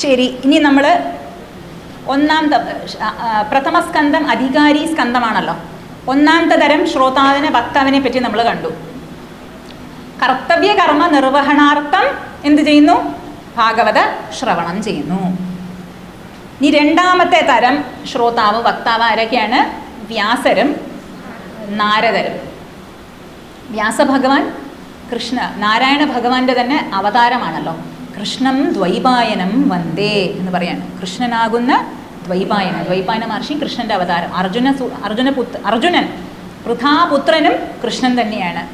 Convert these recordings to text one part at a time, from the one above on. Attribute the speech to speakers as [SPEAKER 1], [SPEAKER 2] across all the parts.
[SPEAKER 1] ശരി ഇനി നമ്മൾ ഒന്നാം പ്രഥമ സ്കന്ധം അധികാരി സ്കന്ധമാണല്ലോ. ഒന്നാമത്തെ തരം ശ്രോതാവിനെ വക്താവിനെ പറ്റി നമ്മൾ കണ്ടു. കർത്തവ്യ കർമ്മ നിർവഹണാർത്ഥം എന്ത് ചെയ്യുന്നു? ഭാഗവത ശ്രവണം ചെയ്യുന്നു. ഇനി രണ്ടാമത്തെ തരം ശ്രോതാവ് വക്താവ് ആരൊക്കെയാണ്? വ്യാസരും നാരദരും. വ്യാസഭഗവാൻ കൃഷ്ണ നാരായണ ഭഗവാന്റെ തന്നെ അവതാരമാണല്ലോ. കൃഷ്ണം ദ്വൈപായനം വന്ദേ എന്ന് പറയാണ്. കൃഷ്ണനാകുന്ന ദ്വൈപായനം. ദ്വൈപായന മഹർഷി കൃഷ്ണന്റെ അവതാരം. അർജുന അർജുന പുത്ര അർജുനൻ പൃഥാപുത്രനും കൃഷ്ണൻ തന്നെയാണ്.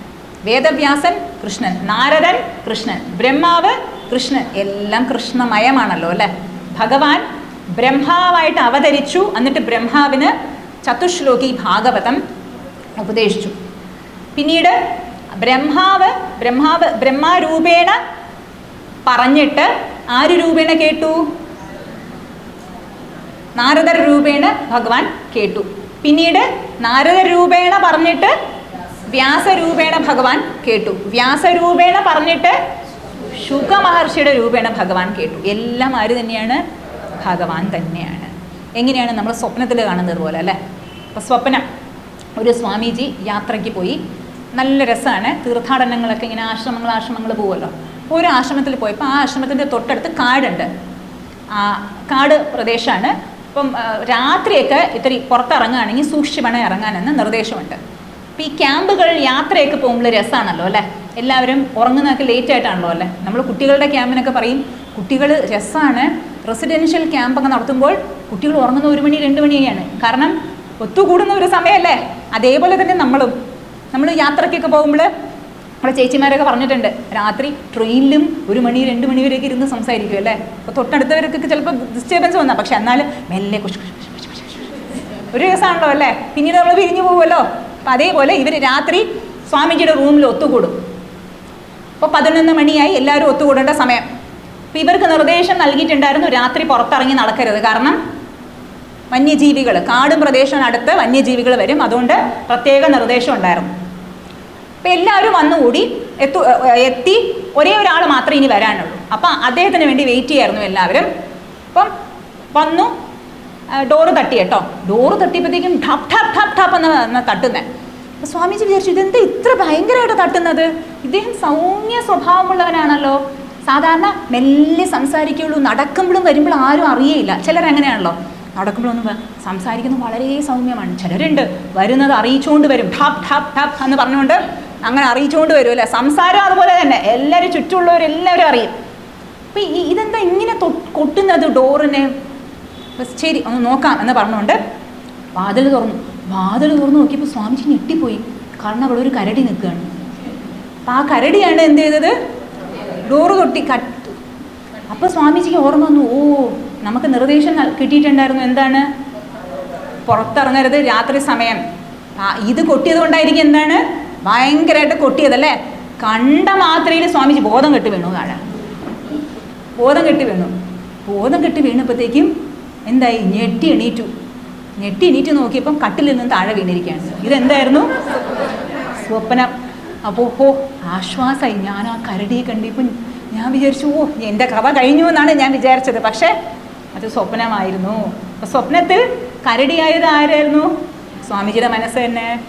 [SPEAKER 1] വേദവ്യാസൻ കൃഷ്ണൻ നാരദൻ കൃഷ്ണൻ ബ്രഹ്മാവ് കൃഷ്ണൻ എല്ലാം കൃഷ്ണമയമാണല്ലോ അല്ലെ? ഭഗവാൻ ബ്രഹ്മാവായിട്ട് അവതരിച്ചു. എന്നിട്ട് ബ്രഹ്മാവിന് ചതുശ്ലോകി ഭാഗവതം ഉപദേശിച്ചു. പിന്നീട് ബ്രഹ്മാവ് ബ്രഹ്മാവ് ബ്രഹ്മാരൂപേണ പറഞ്ഞിട്ട് ആര് രൂപേണ കേട്ടു? നാരദർ രൂപേണ ഭഗവാൻ കേട്ടു. പിന്നീട് നാരദ രൂപേണ പറഞ്ഞിട്ട് വ്യാസരൂപേണ ഭഗവാൻ കേട്ടു. വ്യാസരൂപേണ പറഞ്ഞിട്ട് ശുഖ മഹർഷിയുടെ രൂപേണ ഭഗവാൻ കേട്ടു. എല്ലാം ആര് തന്നെയാണ്? ഭഗവാൻ തന്നെയാണ്. എങ്ങനെയാണ് നമ്മൾ സ്വപ്നത്തിൽ കാണുന്നത് പോലെ അല്ലേ? അപ്പോൾ സ്വപ്നം. ഒരു സ്വാമിജി യാത്രയ്ക്ക് പോയി. നല്ല രസമാണ് തീർത്ഥാടനങ്ങളൊക്കെ ഇങ്ങനെ ആശ്രമങ്ങൾ ആശ്രമങ്ങൾ പോകുമല്ലോ ഒരു ആശ്രമത്തിൽ പോയപ്പോൾ ആ ആശ്രമത്തിന്റെ തൊട്ടടുത്ത് കാടുണ്ട്. ആ കാട് പ്രദേശമാണ് അപ്പം രാത്രിയൊക്കെ ഇത്തിരി പുറത്തിറങ്ങുകയാണെങ്കിൽ സൂക്ഷിച്ച് ഇറങ്ങാനെന്ന് നിർദ്ദേശമുണ്ട്. അപ്പോൾ ഈ ക്യാമ്പുകൾ യാത്രയൊക്കെ പോകുമ്പോൾ രസമാണല്ലോ അല്ലേ? എല്ലാവരും ഉറങ്ങുന്നതൊക്കെ ലേറ്റ് ആയിട്ടാണല്ലോ അല്ലേ? നമ്മൾ കുട്ടികളുടെ ക്യാമ്പിനൊക്കെ പറയും കുട്ടികൾ രസമാണ് റെസിഡൻഷ്യൽ ക്യാമ്പൊക്കെ നടത്തുമ്പോൾ കുട്ടികൾ ഉറങ്ങുന്ന ഒരു മണി രണ്ട് മണിയാണ് കാരണം ഒത്തുകൂടുന്ന ഒരു സമയമല്ലേ? അതേപോലെ തന്നെ നമ്മളും. നമ്മൾ യാത്രയ്ക്കൊക്കെ പോകുമ്പോൾ നമ്മുടെ ചേച്ചിമാരൊക്കെ പറഞ്ഞിട്ടുണ്ട് രാത്രി ട്രെയിനിലും ഒരു മണി രണ്ട് മണി വരെയൊക്കെ ഇരുന്ന് സംസാരിക്കും അല്ലേ? അപ്പോൾ തൊട്ടടുത്തവർക്കൊക്കെ ചിലപ്പോൾ ഡിസ്റ്റർബൻസ് വന്നാൽ പക്ഷെ എന്നാലും മെല്ലെ കുഷ്. ഒരു രസമാണല്ലോ അല്ലേ? പിന്നീട് നമ്മൾ പിരിഞ്ഞു പോകുമല്ലോ? അപ്പം അതേപോലെ ഇവർ രാത്രി സ്വാമിജിയുടെ റൂമിൽ ഒത്തുകൂടും. അപ്പോൾ പതിനൊന്ന് മണിയായി എല്ലാവരും ഒത്തുകൂടേണ്ട സമയം. അപ്പോൾ ഇവർക്ക് നിർദ്ദേശം നൽകിയിട്ടുണ്ടായിരുന്നു രാത്രി പുറത്തിറങ്ങി നടക്കരുത്. കാരണം വന്യജീവികൾ കാടും പ്രദേശവും അടുത്ത് വന്യജീവികൾ വരും. അതുകൊണ്ട് പ്രത്യേക നിർദ്ദേശം ഉണ്ടായിരുന്നു. അപ്പം എല്ലാവരും വന്നുകൂടി എത്തു എത്തി. ഒരേ ഒരാൾ മാത്രമേ ഇനി വരാനുള്ളൂ. അപ്പം അദ്ദേഹത്തിന് വേണ്ടി വെയിറ്റ് ചെയ്യായിരുന്നു എല്ലാവരും. അപ്പം വന്നു. ഡോറ് തട്ടി കേട്ടോ. ഡോറ് തട്ടിയപ്പോഴത്തേക്കും ഠപ്പ് ഠപ്പ് ഠപ്പ് ഠപ്പ് എന്ന് തട്ടുന്നത് അപ്പോൾ സ്വാമിജി വിചാരിച്ചു ഇതെന്താ ഇത്ര ഭയങ്കരമായിട്ട് തട്ടുന്നത്? ഇദ്ദേഹം സൗമ്യ സ്വഭാവമുള്ളവനാണല്ലോ. സാധാരണ മെല്ലെ സംസാരിക്കുള്ളൂ. നടക്കുമ്പോഴും വരുമ്പോഴും ആരും അറിയേയില്ല. ചിലർ എങ്ങനെയാണല്ലോ? നടക്കുമ്പോഴൊന്നും സംസാരിക്കുന്നത് വളരെ സൗമ്യമാണ്. ചിലരുണ്ട് വരുന്നത് അറിയിച്ചുകൊണ്ട് വരും. ഠപ് ഠപ് ഠാപ്പ് എന്ന് പറഞ്ഞുകൊണ്ട് അങ്ങനെ അറിയിച്ചുകൊണ്ട് അല്ലേ സംസാരം അതുപോലെ തന്നെ. എല്ലാവരും ചുറ്റുമുള്ളവരെല്ലാവരും അറിയും. അപ്പം ഈ ഇതെന്താ ഇങ്ങനെ കൊട്ടുന്നത് ഡോറിനെ? ശരി ഒന്ന് നോക്കാം എന്ന് പറഞ്ഞുകൊണ്ട് വാതിൽ തുറന്നു. വാതിൽ തുറന്നു നോക്കിയപ്പോൾ സ്വാമിജി ഞെട്ടിപ്പോയി. കാരണം അവിടെ ഒരു കരടി നിൽക്കുകയാണ്. അപ്പം ആ കരടിയാണ് എന്ത് ചെയ്തത്? ഡോറ് തൊട്ടി കട്ട്. അപ്പോൾ സ്വാമിജിക്ക് ഓർമ്മ വന്നു ഓ നമുക്ക് നിർദ്ദേശം കിട്ടിയിട്ടുണ്ടായിരുന്നു. എന്താണ്? പുറത്തിറങ്ങരുത് രാത്രി സമയം. ഇത് കൊട്ടിയത് കൊണ്ടായിരിക്കും എന്താണ്? ഭയങ്കരമായിട്ട് കൊട്ടിയതല്ലേ? കണ്ട മാത്രയിൽ സ്വാമിജി ബോധം കെട്ടി വീണു താഴെ ബോധം കെട്ടി വീണു. ബോധം കെട്ടി വീണപ്പോഴത്തേക്കും എന്തായി? ഞെട്ടി എണീറ്റു. ഞെട്ടി എണീറ്റ് നോക്കിയപ്പം കട്ടിലിൽ നിന്ന് താഴെ വീണിരിക്കുകയാണ്. ഇതെന്തായിരുന്നു? സ്വപ്നം. അപ്പോൾ ഓ ആശ്വാസമായി ഞാൻ ആ കരടിയെ കണ്ടിപ്പം ഞാൻ വിചാരിച്ചു ഓ എന്റെ കഥ കഴിഞ്ഞു എന്നാണ് ഞാൻ വിചാരിച്ചത്. പക്ഷേ അത് സ്വപ്നമായിരുന്നു. അപ്പം സ്വപ്നത്തിൽ കരടിയായത് ആരായിരുന്നു? സ്വാമിജിയുടെ മനസ്സ് തന്നെ.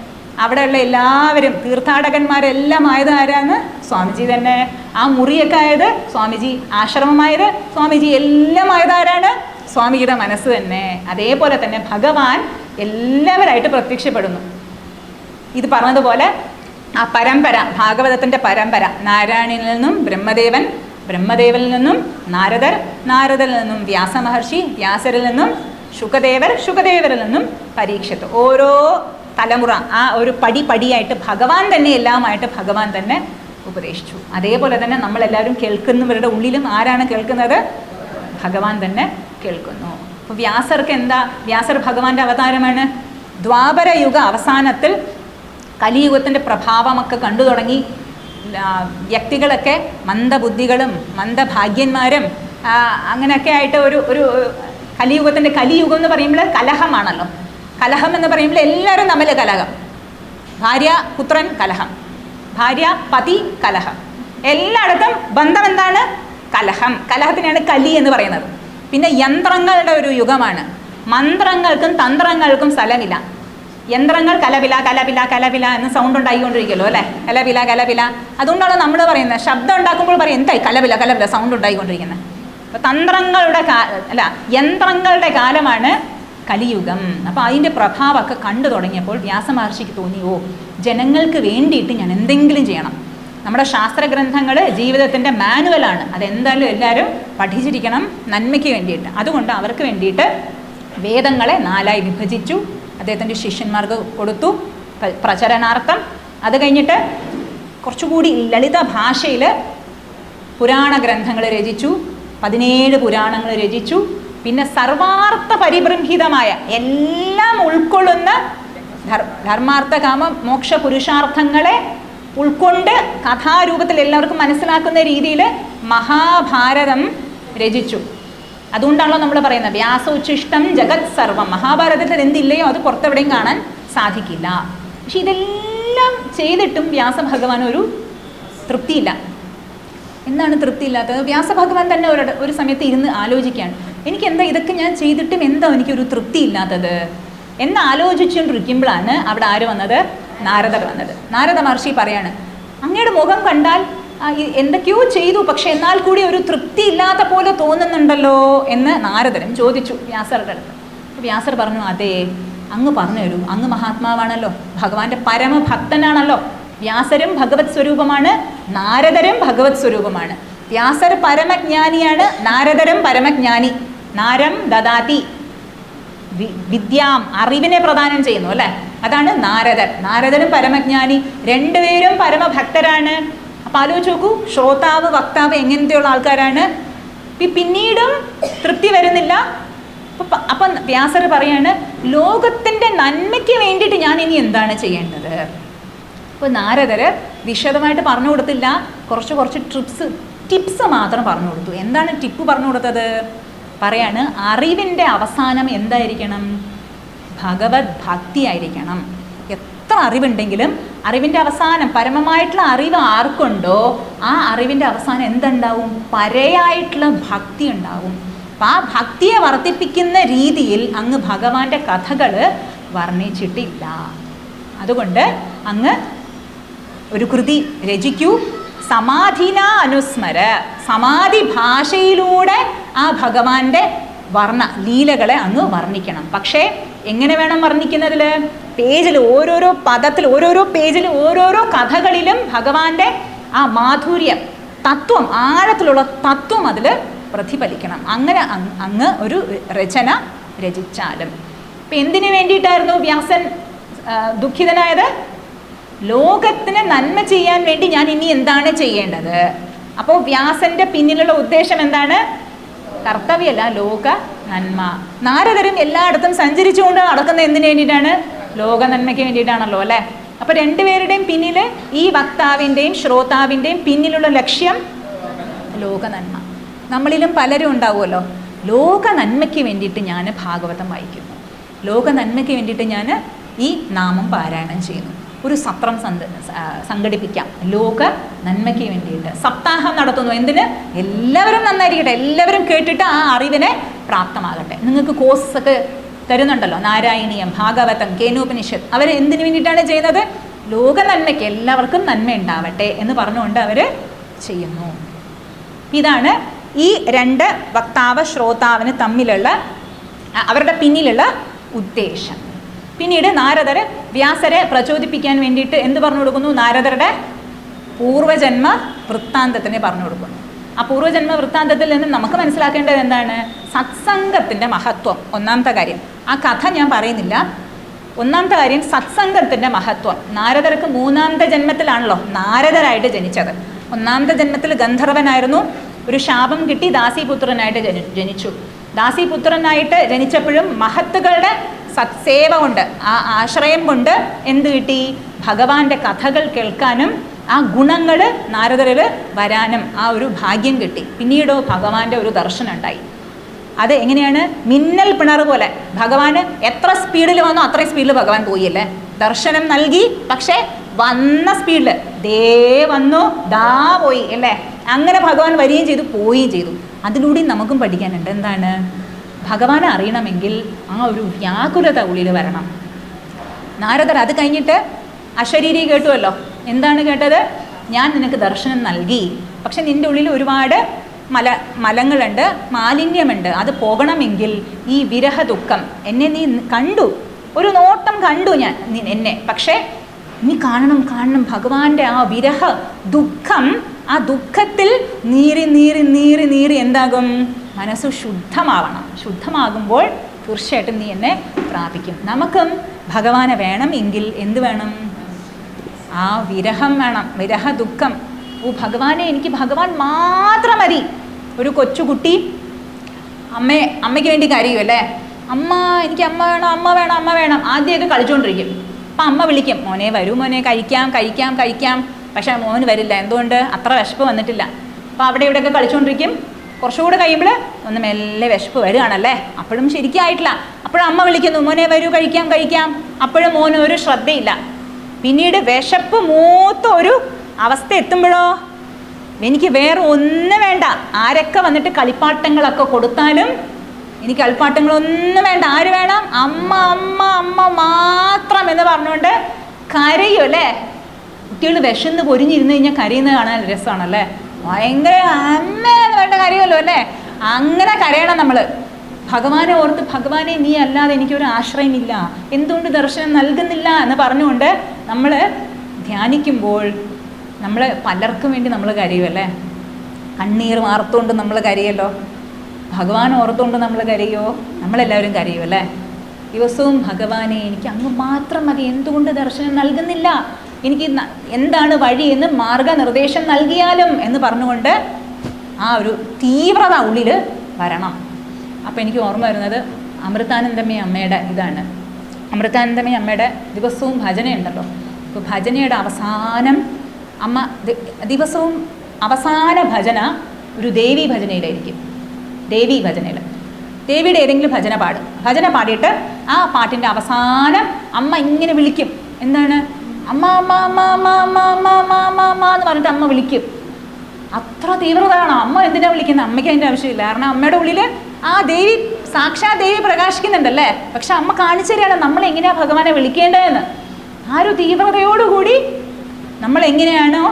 [SPEAKER 1] അവിടെയുള്ള എല്ലാവരും തീർത്ഥാടകന്മാരെല്ലാം ആയത് ആരാണ്? സ്വാമിജി തന്നെ. ആ മുറിയൊക്കെ ആയത് സ്വാമിജി ആശ്രമമായത് സ്വാമിജി എല്ലാം ആയത് ആരാണ്? സ്വാമിജിയുടെ മനസ്സ് തന്നെ. അതേപോലെ തന്നെ ഭഗവാൻ എല്ലാവരായിട്ട് പ്രത്യക്ഷപ്പെടുന്നു. ഇത് പറഞ്ഞതുപോലെ ആ പരമ്പര ഭാഗവതത്തിന്റെ പരമ്പര നാരായണിൽ നിന്നും ബ്രഹ്മദേവൻ ബ്രഹ്മദേവനിൽ നിന്നും നാരദർ നാരദരിൽ നിന്നും വ്യാസമഹർഷി വ്യാസരിൽ നിന്നും ശുഖദേവർ ശുഖദേവരിൽ നിന്നും പരീക്ഷത്ത്. ഓരോ തലമുറ ആ ഒരു പടി പടിയായിട്ട് ഭഗവാൻ തന്നെ എല്ലാമായിട്ട് ഭഗവാൻ തന്നെ ഉപദേശിച്ചു. അതേപോലെ തന്നെ നമ്മളെല്ലാവരും കേൾക്കുന്നവരുടെ ഉള്ളിലും ആരാണ് കേൾക്കുന്നത്? ഭഗവാൻ തന്നെ കേൾക്കുന്നു. അപ്പോൾ വ്യാസർക്ക് എന്താ? വ്യാസർ ഭഗവാന്റെ അവതാരമാണ്. ദ്വാപരയുഗ അവസാനത്തിൽ കലിയുഗത്തിന്റെ പ്രഭാവമൊക്കെ കണ്ടു തുടങ്ങി. വ്യക്തികളൊക്കെ മന്ദബുദ്ധികളും മന്ദഭാഗ്യന്മാരും അങ്ങനെയൊക്കെ ആയിട്ട് ഒരു ഒരു കലിയുഗത്തിന്റെ കലിയുഗം എന്ന് പറയുമ്പോൾ കലഹമാണല്ലോ. കലഹം എന്ന് പറയുമ്പോൾ എല്ലാവരും തമ്മിൽ കലഹം. ഭാര്യ പുത്രൻ കലഹം. ഭാര്യ പതി കലഹം. എല്ലായിടത്തും ബന്ധം എന്താണ്? കലഹം. കലഹത്തിനാണ് കലി എന്ന് പറയുന്നത്. പിന്നെ യന്ത്രങ്ങളുടെ ഒരു യുഗമാണ്. മന്ത്രങ്ങൾക്കും തന്ത്രങ്ങൾക്കും സ്ഥലമില്ല. യന്ത്രങ്ങൾ കലപില കലപില കലപില എന്ന് സൗണ്ട് ഉണ്ടായിക്കൊണ്ടിരിക്കുമല്ലോ അല്ലേ? കലപില കലപില. അതുകൊണ്ടാണ് നമ്മൾ പറയുന്നത്. ശബ്ദം ഉണ്ടാക്കുമ്പോൾ പറയും എന്തായി? കലപില കലപില സൗണ്ട് ഉണ്ടായിക്കൊണ്ടിരിക്കുന്നത്. അപ്പോൾ തന്ത്രങ്ങളുടെ കാ അല്ല യന്ത്രങ്ങളുടെ കാലമാണ് കലിയുഗം. അപ്പോൾ അതിന്റെ പ്രഭാവമൊക്കെ കണ്ടു തുടങ്ങിയപ്പോൾ വ്യാസമഹർഷിക്ക് തോന്നി ഓ ജനങ്ങൾക്ക് വേണ്ടിയിട്ട് ഞാൻ എന്തെങ്കിലും ചെയ്യണം. നമ്മുടെ ശാസ്ത്രഗ്രന്ഥങ്ങൾ ജീവിതത്തിന്റെ മാനുവലാണ് അതെന്തായാലും എല്ലാവരും പഠിച്ചിരിക്കണം നന്മയ്ക്ക് വേണ്ടിയിട്ട്. അതുകൊണ്ട് അവർക്ക് വേണ്ടിയിട്ട് വേദങ്ങളെ നാലായി വിഭജിച്ചു. അദ്ദേഹത്തിന്റെ ശിഷ്യന്മാർക്ക് കൊടുത്തു പ്രചരണാർത്ഥം. അത് കഴിഞ്ഞിട്ട് കുറച്ചുകൂടി ലളിത ഭാഷയിൽ പുരാണ ഗ്രന്ഥങ്ങൾ രചിച്ചു. പതിനേഴ് പുരാണങ്ങൾ രചിച്ചു. പിന്നെ സർവാർത്ഥ പരിബൃംഹിതമായ എല്ലാം ഉൾക്കൊള്ളുന്ന ധർ ധർമാർത്ഥ കാമ മോക്ഷ പുരുഷാർത്ഥങ്ങളെ ഉൾക്കൊണ്ട് കഥാരൂപത്തിൽ എല്ലാവർക്കും മനസ്സിലാക്കുന്ന രീതിയിൽ മഹാഭാരതം രചിച്ചു. അതുകൊണ്ടാണല്ലോ നമ്മൾ പറയുന്നത് വ്യാസോച്ഛിഷ്ടം ജഗത് സർവം. മഹാഭാരതത്തിൽ എന്തില്ലയോ അത് പുറത്തെവിടെയും കാണാൻ സാധിക്കില്ല. പക്ഷെ ഇതെല്ലാം ചെയ്തിട്ടും വ്യാസഭഗവാൻ ഒരു തൃപ്തിയില്ല. എന്താണ് തൃപ്തിയില്ലാത്തത്? വ്യാസഭഗവാൻ തന്നെ ഒരു ഒരു സമയത്ത് ഇരുന്ന് ആലോചിക്കുകയാണ്. എനിക്ക് എന്താ ഇതൊക്കെ ഞാൻ ചെയ്തിട്ടും എന്താ എനിക്കൊരു തൃപ്തി ഇല്ലാത്തത് എന്ന് ആലോചിച്ചുകൊണ്ടിരിക്കുമ്പോഴാണ് അവിടെ ആര് വന്നത്? നാരദ വന്നത്. നാരദ മഹർഷി പറയാണ് അങ്ങയുടെ മുഖം കണ്ടാൽ എന്തൊക്കെയോ ചെയ്തു പക്ഷെ എന്നാൽ കൂടി ഒരു തൃപ്തി ഇല്ലാത്ത പോലെ തോന്നുന്നുണ്ടല്ലോ? എന്ന് നാരദനും ചോദിച്ചു വ്യാസറുടെ അടുത്ത്. വ്യാസർ പറഞ്ഞു അതെ അങ്ങ് പറഞ്ഞു തരൂ. അങ്ങ് മഹാത്മാവാണല്ലോ. ഭഗവാന്റെ പരമഭക്തനാണല്ലോ. വ്യാസരും ഭഗവത് സ്വരൂപമാണ് നാരദരും ഭഗവത് സ്വരൂപമാണ്. വ്യാസർ പരമജ്ഞാനിയാണ് നാരദരും പരമജ്ഞാനി. നാരം ദദാതി. വിദ്യാം അറിവിനെ പ്രദാനം ചെയ്യുന്നു അല്ലേ? അതാണ് നാരദർ നാരദനും പരമജ്ഞാനി രണ്ടുപേരും പരമഭക്തരാണ്. അപ്പം ആലോചിച്ച് നോക്കൂ ശ്രോതാവ് വക്താവ് എങ്ങനത്തെയുള്ള ആൾക്കാരാണ്? പിന്നീടും തൃപ്തി വരുന്നില്ല. അപ്പൊ വ്യാസർ പറയാണ് ലോകത്തിന്റെ നന്മയ്ക്ക് വേണ്ടിയിട്ട് ഞാൻ ഇനി എന്താണ് ചെയ്യേണ്ടത്? അപ്പോൾ നാരദർ വിശദമായിട്ട് പറഞ്ഞു കൊടുത്തില്ല. കുറച്ച് കുറച്ച് ട്രിപ്സ് ടിപ്സ് മാത്രം പറഞ്ഞു കൊടുത്തു. എന്താണ് ടിപ്പ് പറഞ്ഞു കൊടുത്തത്? പറയാണ് അറിവിന്റെ അവസാനം എന്തായിരിക്കണം? ഭഗവത് ഭക്തി ആയിരിക്കണം. എത്ര അറിവുണ്ടെങ്കിലും അറിവിന്റെ അവസാനം പരമമായിട്ടുള്ള അറിവ് ആർക്കുണ്ടോ ആ അറിവിന്റെ അവസാനം എന്തുണ്ടാവും? പരയായിട്ടുള്ള ഭക്തി ഉണ്ടാവും. അപ്പം ആ ഭക്തിയെ വർദ്ധിപ്പിക്കുന്ന രീതിയിൽ അങ്ങ് ഭഗവാന്റെ കഥകൾ വർണിച്ചിട്ടില്ല. അതുകൊണ്ട് അങ്ങ് ഒരു കൃതി രചിക്കൂ. സമാധിന അനുസ്മര സമാധി ഭാഷയിലൂടെ ആ ഭഗവാന്റെ വർണ ലീലകളെ അങ്ങ് വർണിക്കണം. പക്ഷേ എങ്ങനെ വേണം വർണിക്കുന്നതിൽ പേജിൽ ഓരോരോ പദത്തിൽ ഓരോരോ പേജിൽ ഓരോരോ കഥകളിലും ഭഗവാന്റെ ആ മാധുര്യം തത്വം ആഴത്തിലുള്ള തത്വം അതിൽ പ്രതിഫലിക്കണം. അങ്ങനെ അങ്ങ് ഒരു രചന രചിച്ചാലും. ഇപ്പം എന്തിനു വേണ്ടിയിട്ടായിരുന്നു വ്യാസൻ ദുഃഖിതനായത്? ലോകത്തിന് നന്മ ചെയ്യാൻ വേണ്ടി ഞാൻ ഇനി എന്താണ് ചെയ്യേണ്ടത്? അപ്പോൾ വ്യാസന്റെ പിന്നിലുള്ള ഉദ്ദേശം എന്താണ്? കർത്തവ്യമല്ല ലോക നന്മ. നാരദരും എല്ലായിടത്തും സഞ്ചരിച്ചുകൊണ്ട് നടക്കുന്ന എന്തിനു വേണ്ടിയിട്ടാണ്? ലോക നന്മയ്ക്ക് വേണ്ടിയിട്ടാണല്ലോ അല്ലേ? അപ്പോൾ രണ്ടുപേരുടെയും പിന്നിൽ ഈ വക്താവിന്റെയും ശ്രോതാവിന്റെയും പിന്നിലുള്ള ലക്ഷ്യം ലോക നന്മ. നമ്മളിലും പലരും ഉണ്ടാവുമല്ലോ. ലോക നന്മയ്ക്ക് വേണ്ടിയിട്ട് ഞാൻ ഭാഗവതം വായിക്കുന്നു. ലോക നന്മയ്ക്ക് വേണ്ടിയിട്ട് ഞാൻ ഈ നാമം പാരായണം ചെയ്യുന്നു. ഒരു സത്രം സംഘടിപ്പിക്കാം. ലോക നന്മയ്ക്ക് വേണ്ടിയിട്ട്. സപ്താഹം നടത്തുന്നു. എന്തിന്? എല്ലാവരും നന്നായിരിക്കട്ടെ. എല്ലാവരും കേട്ടിട്ട് ആ അറിവിനെ പ്രാപ്തമാകട്ടെ. നിങ്ങൾക്ക് കോഴ്സ് ഒക്കെ തരുന്നുണ്ടല്ലോ. നാരായണീയം ഭാഗവതം കേനോപനിഷത്ത്. അവർ എന്തിനു വേണ്ടിയിട്ടാണ് ചെയ്യുന്നത്? ലോക നന്മയ്ക്ക്. എല്ലാവർക്കും നന്മ ഉണ്ടാവട്ടെ എന്ന് പറഞ്ഞുകൊണ്ട് അവർ ചെയ്യുന്നു. ഇതാണ് ഈ രണ്ട് വക്താവ് ശ്രോതാവിന് തമ്മിലുള്ള അവരുടെ പിന്നിലുള്ള ഉദ്ദേശം. പിന്നീട് നാരദർ വ്യാസരെ പ്രചോദിപ്പിക്കാൻ വേണ്ടിയിട്ട് എന്ത് പറഞ്ഞു കൊടുക്കുന്നു? നാരദരുടെ പൂർവജന്മ വൃത്താന്തത്തിനെ പറഞ്ഞു കൊടുക്കുന്നു. ആ പൂർവജന്മ വൃത്താന്തത്തിൽ നിന്ന് നമുക്ക് മനസ്സിലാക്കേണ്ടത് എന്താണ്? സത്സംഗത്തിന്റെ മഹത്വം. ഒന്നാമത്തെ കാര്യം. ആ കഥ ഞാൻ പറയുന്നില്ല. ഒന്നാമത്തെ കാര്യം സത്സംഗത്തിന്റെ മഹത്വം. നാരദർക്ക് മൂന്നാമത്തെ ജന്മത്തിലാണല്ലോ നാരദരായിട്ട് ജനിച്ചത്. ഒന്നാമത്തെ ജന്മത്തിൽ ഗന്ധർവനായിരുന്നു. ഒരു ശാപം കിട്ടി ദാസിപുത്രനായിട്ട് ജനി ജനിച്ചു. ദാസിപുത്രനായിട്ട് ജനിച്ചപ്പോഴും മഹത്തുക്കളുടെ സത്സേവ കൊണ്ട് ആ ആശ്രയം കൊണ്ട് എന്ത് കിട്ടി? ഭഗവാന്റെ കഥകൾ കേൾക്കാനും ആ ഗുണങ്ങൾ നാരദരിൽ വരാനും ആ ഒരു ഭാഗ്യം കിട്ടി. പിന്നീടോ ഭഗവാന്റെ ഒരു ദർശനം ഉണ്ടായി. അത് എങ്ങനെയാണ്? മിന്നൽ പിണർ പോലെ. ഭഗവാന് എത്ര സ്പീഡിൽ വന്നോ അത്രയും സ്പീഡിൽ ഭഗവാൻ പോയില്ലേ? ദർശനം നൽകി. പക്ഷേ വന്ന സ്പീഡിൽ ദേ വന്നു ദാ പോയി അല്ലേ? അങ്ങനെ ഭഗവാൻ വരികയും ചെയ്തു പോവുകയും ചെയ്തു. അതിലൂടെ നമുക്കും പഠിക്കാനുണ്ട്. എന്താണ്? ഭഗവാനെ അറിയണമെങ്കിൽ ആ ഒരു വ്യാകുലത ഉള്ളിൽ വരണം. നാരദർ അത് കഴിഞ്ഞിട്ട് അശരീരി കേട്ടുവല്ലോ? എന്താണ് കേട്ടത്? ഞാൻ നിനക്ക് ദർശനം നൽകി. പക്ഷെ നിന്റെ ഉള്ളിൽ ഒരുപാട് മല മലങ്ങളുണ്ട് മാലിന്യമുണ്ട്. അത് പോകണമെങ്കിൽ ഈ വിരഹ ദുഃഖം എന്നെ നീ കണ്ടു. ഒരു നോട്ടം കണ്ടു ഞാൻ എന്നെ. പക്ഷേ നീ കാണണം കാണണം. ഭഗവാന്റെ ആ വിരഹ ദുഃഖം ആ ദുഃഖത്തിൽ നീറി നീറി നീറി നീറി എന്താകും? മനസ്സ് ശുദ്ധമാവണം. ശുദ്ധമാകുമ്പോൾ തീർച്ചയായിട്ടും നീ എന്നെ പ്രാപിക്കും. നമുക്കും ഭഗവാനെ വേണം എങ്കിൽ എന്ത് വേണം? ആ വിരഹം വേണം. വിരഹ ദുഃഖം. ഓ ഭഗവാനെ എനിക്ക് ഭഗവാൻ മാത്രം മതി. ഒരു കൊച്ചുകുട്ടി അമ്മയെ അമ്മയ്ക്ക് വേണ്ടി കരയുമല്ലേ അമ്മ എനിക്ക് അമ്മ വേണം അമ്മ വേണം അമ്മ വേണം. ആദ്യമൊക്കെ കളിച്ചുകൊണ്ടിരിക്കും അപ്പം അമ്മ വിളിക്കും മോനെ വരൂ മോനെ കഴിക്കാം കഴിക്കാം കഴിക്കാം. പക്ഷേ മോന് വരില്ല. എന്തുകൊണ്ട്? അത്ര വിശപ്പ് വന്നിട്ടില്ല. അപ്പോൾ അവിടെ ഇവിടെയൊക്കെ കളിച്ചുകൊണ്ടിരിക്കും കുറച്ചുകൂടെ കഴിയുമ്പോൾ ഒന്ന് മെല്ലെ വിശപ്പ് വരികയാണല്ലേ അപ്പോഴും ശരിക്കായിട്ടില്ല. അപ്പോഴും അമ്മ വിളിക്കുന്നു മോനെ വരൂ കഴിക്കാം കഴിക്കാം. അപ്പോഴും മോന് ഒരു ശ്രദ്ധയില്ല. പിന്നീട് വിശപ്പ് മൂത്ത ഒരു അവസ്ഥ എത്തുമ്പോഴോ? എനിക്ക് വേറെ ഒന്നും വേണ്ട. ആരൊക്കെ വന്നിട്ട് കളിപ്പാട്ടങ്ങളൊക്കെ കൊടുത്താലും എനിക്ക് കളിപ്പാട്ടങ്ങളൊന്നും വേണ്ട. ആര് വേണം? അമ്മ അമ്മ അമ്മ മാത്രം എന്ന് പറഞ്ഞുകൊണ്ട് കരയും അല്ലേ? കുട്ടികൾ വിശന്ന് പൊരിഞ്ഞിരുന്ന് കഴിഞ്ഞാൽ കരയുന്നത് കാണാൻ രസമാണല്ലേ? ഭയങ്കര എന്ന് വേണ്ട കാര്യമല്ലോ അല്ലേ? അങ്ങനെ കരയണം നമ്മൾ ഭഗവാനെ ഓർത്ത് ഭഗവാനെ നീ അല്ലാതെ എനിക്കൊരു ആശ്രയമില്ല. എന്തുകൊണ്ട് ദർശനം നൽകുന്നില്ല എന്ന് പറഞ്ഞുകൊണ്ട് നമ്മൾ ധ്യാനിക്കുമ്പോൾ നമ്മൾ പലർക്കും വേണ്ടി നമ്മൾ കരയുമല്ലേ കണ്ണീർ വാർത്തുകൊണ്ട് നമ്മൾ കരയല്ലോ. ഭഗവാൻ ഓർത്തുകൊണ്ട് നമ്മൾ കരയോ? നമ്മളെല്ലാവരും കരയും അല്ലേ? ദിവസവും ഭഗവാനെ എനിക്ക് അങ്ങ് മാത്രം മതി. എന്തുകൊണ്ട് ദർശനം നൽകുന്നില്ല? എനിക്ക് എന്താണ് വഴി എന്ന് മാർഗനിർദ്ദേശം നൽകിയാലും എന്ന് പറഞ്ഞുകൊണ്ട് ആ ഒരു തീവ്രത ഉള്ളിൽ വരണം. അപ്പോൾ എനിക്ക് ഓർമ്മ വരുന്നത് അമൃതാനന്ദമേ അമ്മയുടെ ഇതാണ്. അമൃതാനന്ദമേ അമ്മയുടെ ദിവസവും ഭജനയുണ്ടല്ലോ അപ്പോൾ ഭജനയുടെ അവസാനം അമ്മ ദിവസവും അവസാന ഭജന ഒരു ദേവി ഭജനയിലായിരിക്കും. ദേവി ഭജനയിൽ ദേവിയുടെ ഏതെങ്കിലും ഭജന പാടും. ഭജന പാടിയിട്ട് ആ പാട്ടിന്റെ അവസാനം അമ്മ ഇങ്ങനെ വിളിക്കും. എന്താണ്? അമ്മ അമ്മ അമ്മ അമ്മ അമ്മ അമ്മ അമ്മ അമ്മ അമ്മ എന്ന് പറഞ്ഞിട്ട് അമ്മ വിളിക്കും. അത്ര തീവ്രതയാണ്? അമ്മ എന്തിനാ വിളിക്കുന്നത് അമ്മയ്ക്ക് അതിന്റെ ആവശ്യമില്ല. കാരണം അമ്മയുടെ ഉള്ളിൽ ആ ദേവി സാക്ഷാ ദേവി പ്രകാശിക്കുന്നുണ്ടല്ലേ? പക്ഷെ അമ്മ കാണിച്ചു തരികയാണ് നമ്മൾ എങ്ങനെയാ ഭഗവാനെ വിളിക്കേണ്ടതെന്ന്. ആ ഒരു തീവ്രതയോടുകൂടി നമ്മൾ എങ്ങനെയാണോ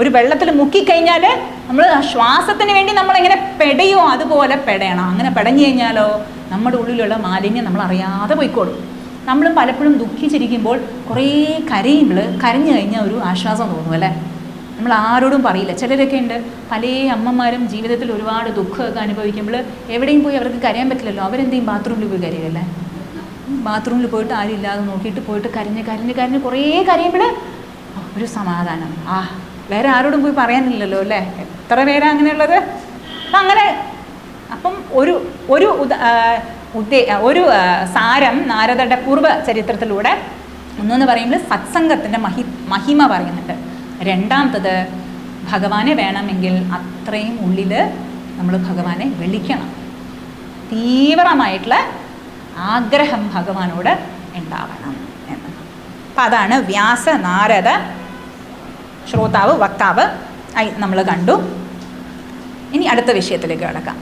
[SPEAKER 1] ഒരു വെള്ളത്തിൽ മുക്കിക്കഴിഞ്ഞാൽ നമ്മൾ ശ്വാസത്തിന് വേണ്ടി നമ്മൾ എങ്ങനെ പെടയോ? അതുപോലെ പെടയണം. അങ്ങനെ പെടഞ്ഞു കഴിഞ്ഞാലോ നമ്മുടെ ഉള്ളിലുള്ള മാലിന്യം നമ്മൾ അറിയാതെ പോയിക്കോളും. നമ്മളും പലപ്പോഴും ദുഃഖിച്ചിരിക്കുമ്പോൾ കുറേ കരയുമ്പോൾ കരഞ്ഞു കഴിഞ്ഞാൽ ഒരു ആശ്വാസം തോന്നും അല്ലേ? നമ്മൾ ആരോടും പറയില്ല. ചിലരൊക്കെ ഉണ്ട് പല അമ്മമാരും ജീവിതത്തിൽ ഒരുപാട് ദുഃഖമൊക്കെ അനുഭവിക്കുമ്പോൾ എവിടെയും പോയി അവർക്ക് കരയാൻ പറ്റില്ലല്ലോ. അവരെന്തെയും ബാത്റൂമിൽ പോയി കരയല്ലേ? ബാത്റൂമിൽ പോയിട്ട് ആരും ഇല്ലാതെ നോക്കിയിട്ട് പോയിട്ട് കരഞ്ഞ് കരഞ്ഞ് കരഞ്ഞ് കുറേ കരയുമ്പോൾ ഒരു സമാധാനം. ആ വേറെ ആരോടും പോയി പറയാനില്ലല്ലോ അല്ലേ? എത്ര പേരാ അങ്ങനെയുള്ളത്? അങ്ങനെ അപ്പം ഒരു ഒരു ഉദ ഉദ്ദേ ഒരു സാരം നാരദയുടെ പൂർവ ചരിത്രത്തിലൂടെ ഒന്നെന്ന് പറയുമ്പോൾ സത്സംഗത്തിന്റെ മഹി മഹിമ പറയുന്നുണ്ട്. രണ്ടാമത്തത് ഭഗവാനെ വേണമെങ്കിൽ അത്രയും ഉള്ളിൽ നമ്മൾ ഭഗവാനെ വിളിക്കണം. തീവ്രമായിട്ടുള്ള ആഗ്രഹം ഭഗവാനോട് ഉണ്ടാവണം എന്ന് അപ്പം അതാണ് വ്യാസ നാരദ ശ്രോതാവ് വക്താവ് ആയി നമ്മൾ കണ്ടു. ഇനി അടുത്ത വിഷയത്തിലേക്ക് കിടക്കാം.